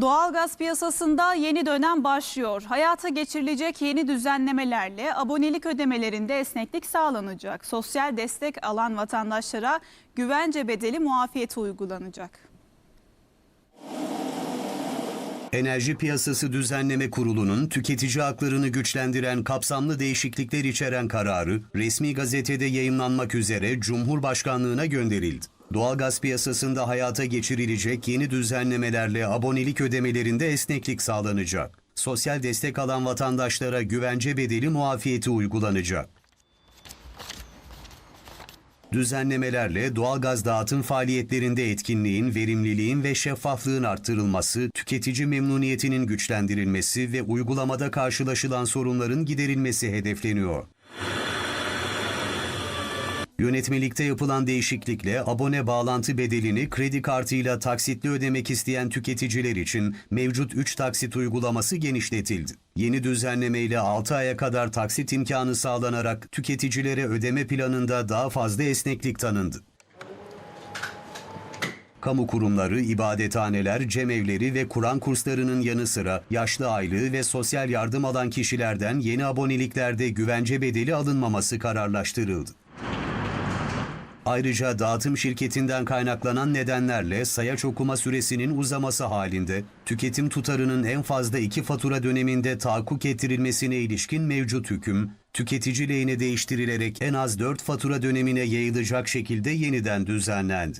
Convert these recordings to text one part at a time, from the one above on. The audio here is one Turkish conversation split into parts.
Doğalgaz piyasasında yeni dönem başlıyor. Hayata geçirilecek yeni düzenlemelerle abonelik ödemelerinde esneklik sağlanacak. Sosyal destek alan vatandaşlara güvence bedeli muafiyeti uygulanacak. Enerji Piyasası Düzenleme Kurulu'nun tüketici haklarını güçlendiren kapsamlı değişiklikler içeren kararı resmi gazetede yayımlanmak üzere Cumhurbaşkanlığına gönderildi. Doğalgaz piyasasında hayata geçirilecek yeni düzenlemelerle abonelik ödemelerinde esneklik sağlanacak. Sosyal destek alan vatandaşlara güvence bedeli muafiyeti uygulanacak. Düzenlemelerle doğalgaz dağıtım faaliyetlerinde etkinliğin, verimliliğin ve şeffaflığın arttırılması, tüketici memnuniyetinin güçlendirilmesi ve uygulamada karşılaşılan sorunların giderilmesi hedefleniyor. Yönetmelikte yapılan değişiklikle abone bağlantı bedelini kredi kartıyla taksitli ödemek isteyen tüketiciler için mevcut 3 taksit uygulaması genişletildi. Yeni düzenlemeyle 6 aya kadar taksit imkanı sağlanarak tüketicilere ödeme planında daha fazla esneklik tanındı. Kamu kurumları, ibadethaneler, cemevleri ve Kur'an kurslarının yanı sıra yaşlı aylığı ve sosyal yardım alan kişilerden yeni aboneliklerde güvence bedeli alınmaması kararlaştırıldı. Ayrıca dağıtım şirketinden kaynaklanan nedenlerle sayaç okuma süresinin uzaması halinde tüketim tutarının en fazla iki fatura döneminde tahakkuk ettirilmesine ilişkin mevcut hüküm, tüketici lehine değiştirilerek en az 4 fatura dönemine yayılacak şekilde yeniden düzenlendi.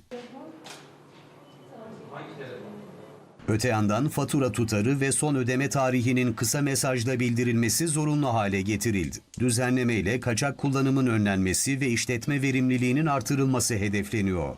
Öte yandan fatura tutarı ve son ödeme tarihinin kısa mesajla bildirilmesi zorunlu hale getirildi. Düzenleme ile kaçak kullanımın önlenmesi ve işletme verimliliğinin artırılması hedefleniyor.